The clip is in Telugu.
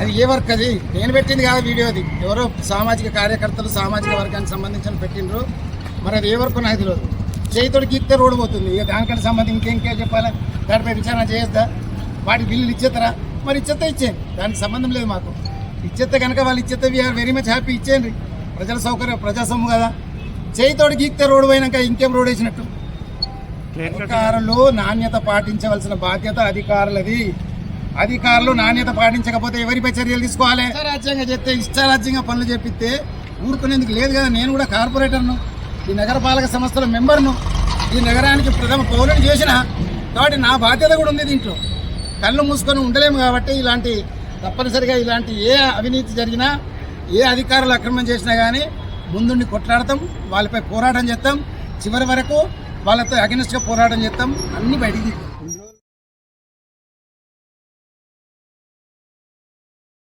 అది ఏ వర్క్ అది? నేను పెట్టింది కాదు వీడియో అది. ఎవరో సామాజిక కార్యకర్తలు సామాజిక వర్గానికి సంబంధించిన పెట్టిండ్రు. మరి అది ఏ వర్క్ నాకు తెలియదు. చేతితోటి గీక్తే రోడ్డు పోతుంది. ఇక దానికంటే సంబంధించి ఇంకేంకే చెప్పాలి? దానిపై విచారణ చేయొద్దా? వాటి బిల్లులు ఇచ్చేస్తారా మరి ఇచ్చేస్తే ఇచ్చేయండి. దానికి సంబంధం లేదు మాకు. ఇచ్చేస్తే కనుక వాళ్ళు ఇచ్చేస్తే వీఆర్ వెరీ మచ్ హ్యాపీ ఇచ్చేయండి. ప్రజల సౌకర్యం ప్రజా సొమ్ము కదా. చేయితోటి గీక్తే రోడ్డు పోయినాక ఇంకేం రోడ్ వేసినట్టు? అధికారులు నాణ్యత పాటించవలసిన బాధ్యత అధికారులది. అధికారులు నాణ్యత పాటించకపోతే ఎవరిపై చర్యలు తీసుకోవాలి? ఇష్టారాజ్యంగా చెప్తే ఇష్టారాజ్యంగా పనులు చెప్పిస్తే ఊరుకునేందుకు లేదు కదా. నేను కూడా కార్పొరేటర్ను ఈ నగరపాలక సంస్థల మెంబర్ను ఈ నగరానికి ప్రథమ పౌరుని చేసిన కాబట్టి నా బాధ్యత కూడా ఉంది దీంట్లో. కళ్ళు మూసుకొని ఉండలేము కాబట్టి ఇలాంటి తప్పనిసరిగా ఇలాంటి ఏ అవినీతి జరిగినా ఏ అధికారులు అక్రమం చేసినా కానీ ముందుండి కొట్లాడతాం వాళ్ళపై పోరాటం చేస్తాం. చివరి వరకు వాళ్ళతో అగెనిస్ట్గా పోరాటం చేస్తాం. అన్ని బయటికి